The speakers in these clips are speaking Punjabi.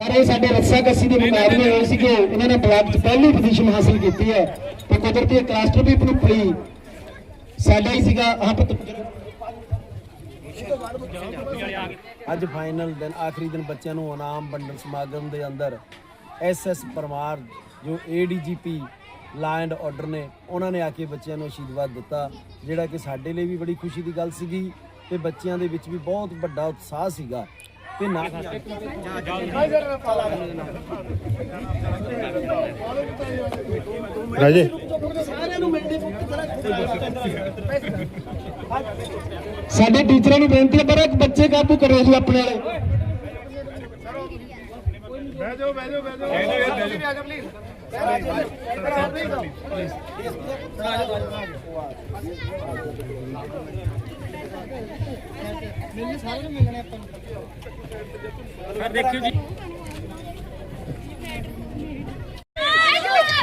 ਸਾਰੇ ਸਾਡੇ ਰੱਸਾ ਕੱਸੀ ਦੇ ਮੁਕਾਬਲੇ ਹੋਏ ਸੀਗੇ। ਇਹਨਾਂ ਨੇ ਬਲਾਕ 'ਚ ਪਹਿਲੀ ਪੋਜੀਸ਼ਨ ਹਾਸਲ ਕੀਤੀ ਹੈ। ਤੇ ਕੁਦਰਤੀ ਇੱਕ ਰਾਸ਼ਟਰਪਤੀ ਪਨੁਪਲੀ ਸਾਡਾ ਹੀ ਸੀਗਾ ਆਹ ਪੁੱਤ ਅੱਜ ਫਾਈਨਲ ਦਿਨ ਆਖਰੀ ਦਿਨ ਬੱਚਿਆਂ ਨੂੰ ਇਨਾਮ ਵੰਡਣ ਸਮਾਗਮ ਦੇ ਅੰਦਰ ਐਸਐਸ ਪਰਮਾਰ ਜੋ ਏਡੀਜੀਪੀ ਲਾ ਐਂਡ ਆਰਡਰ ਨੇ ਉਹਨਾਂ ਨੇ ਆ ਕੇ ਬੱਚਿਆਂ ਨੂੰ ਆਸ਼ੀਰਵਾਦ ਦਿੱਤਾ ਜਿਹੜਾ ਕਿ ਸਾਡੇ ਲਈ ਵੀ ਬੜੀ ਖੁਸ਼ੀ ਦੀ ਗੱਲ ਸੀਗੀ ਤੇ ਬੱਚਿਆਂ ਦੇ ਵਿੱਚ ਵੀ ਬਹੁਤ ਵੱਡਾ ਉਤਸ਼ਾਹ ਸੀਗਾ। ਤੇ ਨਾ ਰਾਜੇ। ਸਾਡੇ ਟੀਚਰਾਂ ਨੂੰ ਬੇਨਤੀ ਹੈ ਪਰ ਇੱਕ ਬੱਚੇ ਕਾਬੂ ਕਰੋ ਜੀ ਆਪਣੇ ਵਾਲੇ।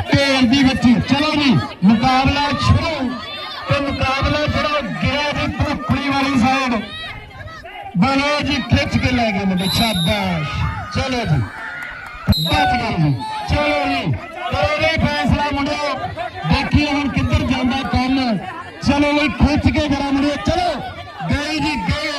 ਤੇਰ ਦੀ ਬੱਚੀ ਚਲੋ ਜੀ, ਮੁਕਾਬਲਾ ਸ਼ੁਰੂ ਤੇ ਮੁਕਾਬਲਾ ਜਿਹੜਾ ਗਿਆ ਜੀ ਭੁੱਖੜੀ ਵਾਲੀ ਸਾਈਡ ਬਲੋ ਜੀ ਖਿੱਚ ਕੇ ਲੈ ਗਏ ਮੁੰਡੇ ਸ਼ਾਬਾਸ਼। ਚਲੋ ਜੀ। ਬਚ ਗਏ ਜੀ ਚਲੋ ਜੀ ਕਰੋ ਫੈਸਲਾ ਮੁੰਡਿਓ ਦੇਖੀਏ ਹੁਣ ਕਿੱਧਰ ਜਾਂਦਾ ਕੰਮ। ਚਲੋ ਜੀ ਖਿੱਚ ਕੇ ਜਰਾ ਮੁੰਡਿਓ, ਚਲੋ। ਗਈ ਜੀ, ਗਈ।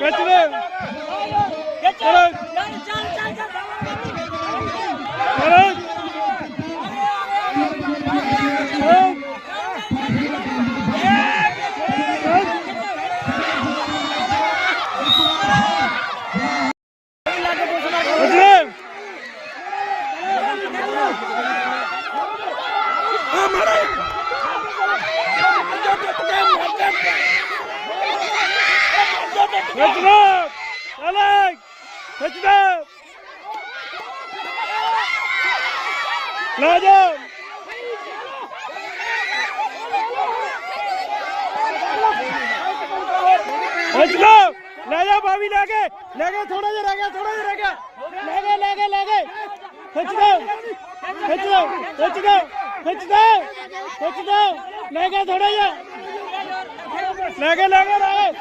ਕੱਟ ਲੈ ਚਲੋ ਚਲੋ Hocam! Kaçma! Lazım! kaçma! ਲੈ ਜਾ ਬਾਵੀ ਲੈ ਕੇ। ਲੈ ਕੇ ਥੋੜਾ ਜਿਹਾ ਰਹਿ ਗਿਆ ਥੋੜਾ ਜਿਹਾ ਰਹਿ ਗਿਆ। ਲੈ ਕੇ ਲੈ ਕੇ ਲੈ ਕੇ। ਖਿੱਚ ਦੋ। ਖਿੱਚ ਦੋ। ਖਿੱਚ ਲੈ ਕੇ ਥੋੜਾ ਜਿਹਾ। ਲੈ ਕੇ ਲੈ ਕੇ, ਰਹਿ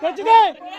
ਖਿੱਚ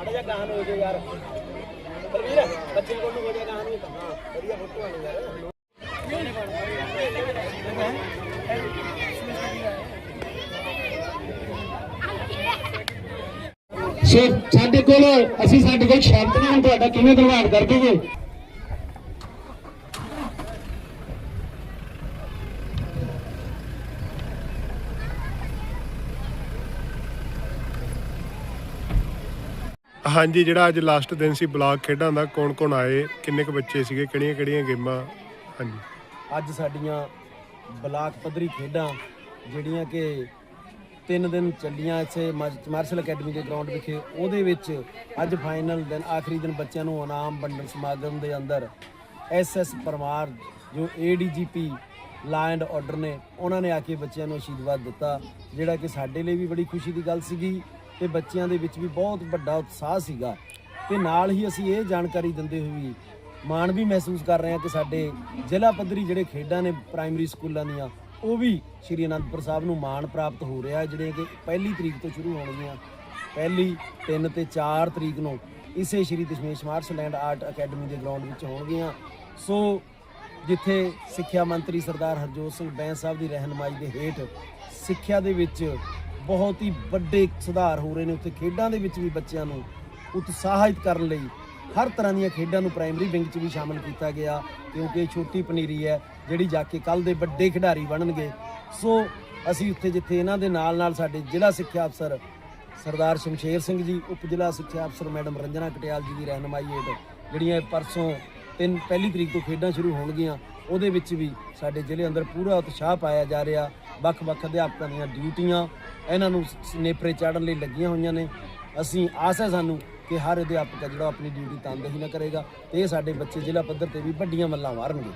ਅੜ ਜਾ ਕਹਾਣ ਹੋ ਜਾ ਯਾਰ। ਬਲਵੀਰ ਬੱਚੇ ਕੋਲ ਨੂੰ ਹੋ ਜਾ ਕਹਾਣ ਨੂੰ ਹਾਂ ਵਧੀਆ ਫੋਟੋ ਆਣੀ ਯਾਰ। ਸੋ ਸਾਡੇ ਕੋਲ ਅਸੀਂ ਸਾਡੇ ਕੋਲ ਸ਼ਬਦ ਨਹੀਂ ਹੁਣ ਤੁਹਾਡਾ ਕਿਵੇਂ ਧੰਨਵਾਦ ਕਰ ਦਈਏ? ਹਾਂਜੀ, ਜਿਹੜਾ ਅੱਜ ਲਾਸਟ ਦਿਨ ਸੀ ਬਲਾਕ ਖੇਡਾਂ ਦਾ, ਕੌਣ ਕੌਣ ਆਏ, ਕਿੰਨੇ ਕੁ ਬੱਚੇ ਸੀਗੇ, ਕਿਹੜੀਆਂ ਕਿਹੜੀਆਂ ਗੇਮਾਂ? ਹਾਂਜੀ। ਅੱਜ ਸਾਡੀਆਂ ਬਲਾਕ ਪੱਧਰੀ ਖੇਡਾਂ, ਜਿਹੜੀਆਂ ਕਿ ਤਿੰਨ ਦਿਨ ਚੱਲੀਆਂ ਇੱਥੇ ਮਾਰ- ਮਾਰਸ਼ਲ ਅਕੈਡਮੀ ਦੇ ਗਰਾਊਂਡ ਵਿਖੇ, ਉਹਦੇ ਵਿੱਚ ਅੱਜ ਫਾਈਨਲ ਦਿਨ, ਆਖਰੀ ਦਿਨ ਬੱਚਿਆਂ ਨੂੰ ਇਨਾਮ ਵੰਡਣ ਸਮਾਗਮ ਦੇ ਅੰਦਰ ਐਸਐਸ ਪਰਮਾਰ, ਜੋ ਏਡੀਜੀਪੀ ਲਾ ਐਂਡ ਆਰਡਰ ਨੇ, ਉਹਨਾਂ ਨੇ ਆ ਕੇ ਬੱਚਿਆਂ ਨੂੰ ਆਸ਼ੀਰਵਾਦ ਦਿੱਤਾ, ਜਿਹੜਾ ਕਿ ਸਾਡੇ ਲਈ ਵੀ ਬੜੀ ਖੁਸ਼ੀ ਦੀ ਗੱਲ ਸੀਗੀ। ਤੇ ਬੱਚਿਆਂ ਦੇ ਵਿੱਚ ਵੀ ਬਹੁਤ ਵੱਡਾ ਉਤਸ਼ਾਹ ਸੀਗਾ। ਤੇ ਨਾਲ ਹੀ ਅਸੀਂ ਇਹ ਜਾਣਕਾਰੀ ਦਿੰਦੇ ਹੋਏ ਵੀ ਮਾਣ ਵੀ ਮਹਿਸੂਸ ਕਰ ਰਹੇ ਹਾਂ ਕਿ ਸਾਡੇ ਜ਼ਿਲ੍ਹਾ ਪੱਧਰੀ ਜਿਹੜੇ ਖੇਡਾਂ ਨੇ ਪ੍ਰਾਇਮਰੀ ਸਕੂਲਾਂ ਦੀਆਂ ਉਹ ਵੀ ਸ਼੍ਰੀ ਅਨੰਦਪੁਰ ਸਾਹਿਬ ਨੂੰ ਮਾਣ ਪ੍ਰਾਪਤ ਹੋ ਰਿਹਾ ਹੈ, ਜਿਹੜੇ ਕਿ ਪਹਿਲੀ ਤਰੀਕ ਤੋਂ ਸ਼ੁਰੂ ਹੋਣਗੀਆਂ। ਪਹਿਲੀ 3 ਤੇ 4 ਤਰੀਕ ਨੂੰ ਇਸੇ Shri Dashmesh martial and art academy ਦੇ ਗਰਾਊਂਡ ਵਿੱਚ ਹੋਣਗੀਆਂ। ਸੋ ਜਿੱਥੇ ਸਿੱਖਿਆ ਮੰਤਰੀ ਸਰਦਾਰ ਹਰਜੋਤ ਸਿੰਘ ਬੈਂਸ ਸਾਹਿਬ ਦੀ ਰਹਿਨਮਾਈ ਦੇ ਹੇਠ ਸਿੱਖਿਆ ਦੇ ਵਿੱਚ ਬਹੁਤ ਹੀ ਵੱਡੇ ਸੁਧਾਰ ਹੋ ਰਹੇ ਨੇ ਉੱਥੇ ਖੇਡਾਂ ਦੇ ਵਿੱਚ ਵੀ ਬੱਚਿਆਂ ਨੂੰ ਉਤਸ਼ਾਹਿਤ ਕਰਨ ਲਈ। ਹਰ ਤਰ੍ਹਾਂ ਦੀਆਂ ਖੇਡਾਂ ਨੂੰ ਪ੍ਰਾਇਮਰੀ ਵਿੰਗ 'ਚ ਵੀ ਸ਼ਾਮਲ ਕੀਤਾ ਗਿਆ ਕਿਉਂਕਿ ਇਹ ਛੋਟੀ ਪਨੀਰੀ ਹੈ ਜਿਹੜੀ ਜਾ ਕੇ ਕੱਲ ਦੇ ਵੱਡੇ ਖਿਡਾਰੀ ਬਣਨਗੇ। ਸੋ ਅਸੀਂ ਉੱਥੇ ਜਿੱਥੇ ਇਹਨਾਂ ਦੇ ਨਾਲ ਨਾਲ ਸਾਡੇ ਜ਼ਿਲ੍ਹਾ ਸਿੱਖਿਆ ਅਫਸਰ ਸਰਦਾਰ ਸ਼ਮਸ਼ੇਰ ਸਿੰਘ ਜੀ, ਉਪ ਜ਼ਿਲ੍ਹਾ ਸਿੱਖਿਆ ਅਫਸਰ ਮੈਡਮ ਰੰਜਨਾ ਕਟਿਆਲ ਜੀ ਦੀ ਰਹਿਨਮਾਈ ਹੇਠ ਜਿਹੜੀਆਂ ਪਰਸੋਂ ਤਿੰਨ, ਪਹਿਲੀ ਤਰੀਕ ਤੋਂ ਖੇਡਾਂ ਸ਼ੁਰੂ ਹੋਣਗੀਆਂ, ਉਹਦੇ ਵਿੱਚ ਵੀ ਸਾਡੇ ਜ਼ਿਲ੍ਹੇ ਅੰਦਰ ਪੂਰਾ ਉਤਸ਼ਾਹ ਪਾਇਆ ਜਾ ਰਿਹਾ। ਵੱਖ-ਵੱਖ ਅਧਿਆਪਕਾਂ ਦੀਆਂ ਡਿਊਟੀਆਂ ਇਹਨਾਂ ਨੂੰ ਸ- ਨੇਪਰੇ ਚਾੜਨ ਲਈ ਲੱਗੀਆਂ ਹੋਈਆਂ ਨੇ। ਅਸੀਂ ਆਸ ਹੈ ਸਾਨੂੰ ਕਿ ਹਰ ਅਧਿਆਪਕ ਹੈ ਜਿਹੜਾ ਆਪਣੀ ਡਿਊਟੀ ਤਨਦੇਹੀ ਨਾਲ ਕਰੇਗਾ ਤੇ ਇਹ ਸਾਡੇ ਬੱਚੇ ਜ਼ਿਲ੍ਹਾ ਪੱਧਰ ਤੇ ਵੀ ਵੱਡੀਆਂ ਮੱਲਾਂ ਮਾਰਨਗੇ।